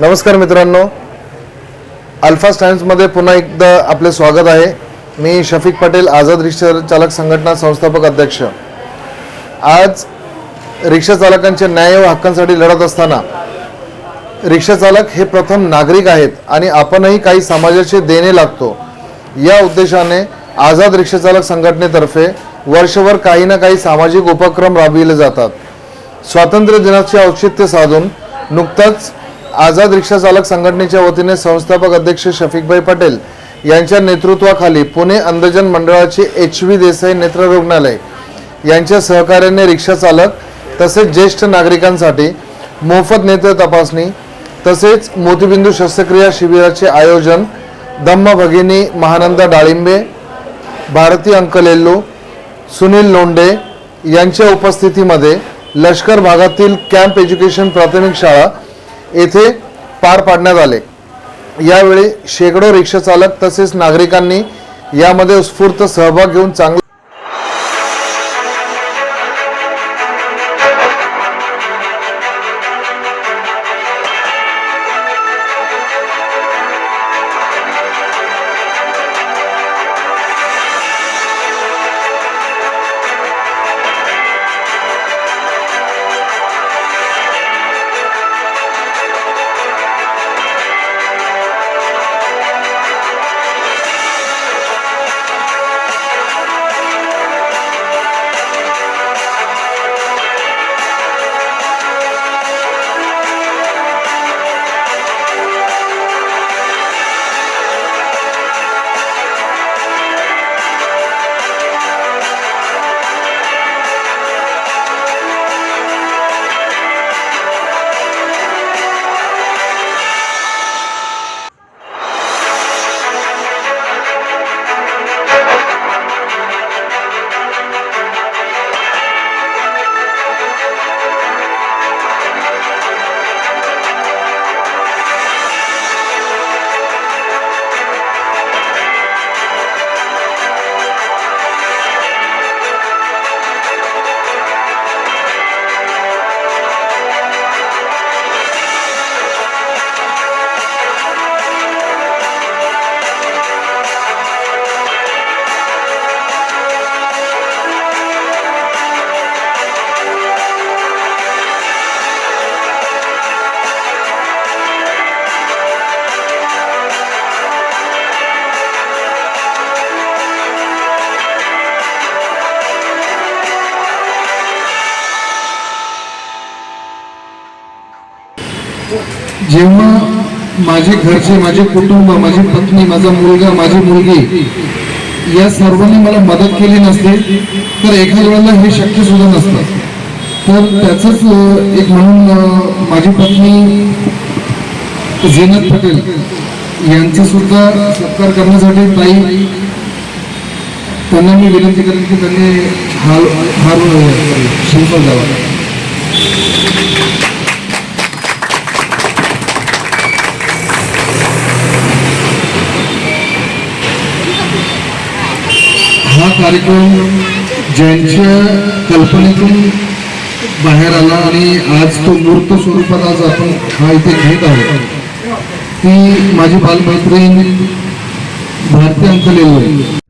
नमस्कार मित्रांनो. अल्फा स्टँड्समध्ये पुन्हा एकदा आपले स्वागत आहे. मी शफीक पटेल आझाद रिक्षा चालक संघटना संस्थापक अध्यक्ष. आज रिक्षा चालकांच्या न्याय व हक्कांसाठी लढत असताना रिक्षा चालक हे प्रथम नागरिक आहेत आणि आपणही काही समाजाचे देणे लागतो. या उद्देशाने आझाद रिक्षा चालक संघटनेतर्फे वर्षभर काही ना काही सामाजिक उपक्रम राबविले जातात. स्वातंत्र्य दिनाचे औचित्य साधून नुकताच आझाद रिक्षा चालक संघटनेच्या वतीने संस्थापक अध्यक्ष शफिकभाई पटेल यांच्या नेतृत्वाखाली पुणे अंधजन मंडळाचे एच व्ही देसाई नेत्र रुग्णालय यांच्या सहकार्याने रिक्षा चालक तसेच ज्येष्ठ नागरिकांसाठी मोफत नेत्र तपासणी तसेच मोतीबिंदू शस्त्रक्रिया शिबिराचे आयोजन धम्म भगिनी महानंदा डाळिंबे भारती अंकलेल्लू सुनील लोंडे यांच्या उपस्थितीमध्ये लष्कर भागातील कॅम्प एज्युकेशन प्राथमिक शाळा येथे पार पाडण्यात आले. यावेळी शेकडो रिक्षा चालक तसेच नागरिकांनी यामध्ये उत्स्फूर्त सहभाग घेऊन चांगला जेव्हा माझे घरचे माझे कुटुंब माझी पत्नी माझा मुलगा माझी मुलगी या सर्वांनी मला मदत केली नसते तर एखाद्या वेळेला हे शक्य सुद्धा नसतं. तर त्याचंच एक म्हणून माझी पत्नी झेनत पटेल यांचा सुद्धा सत्कार करण्यासाठी ताई त्यांना मी विनंती करेन की त्यांनी हार हार शिल्प द्यावा. हा कार्यक्रम ज्यांच्या कल्पनेतून बाहेर आला आणि आज तो मूर्त स्वरूपात आज आपण हा इथे घेत आहोत. ती माझी बालमैत्रीण भारती अंकलेलो.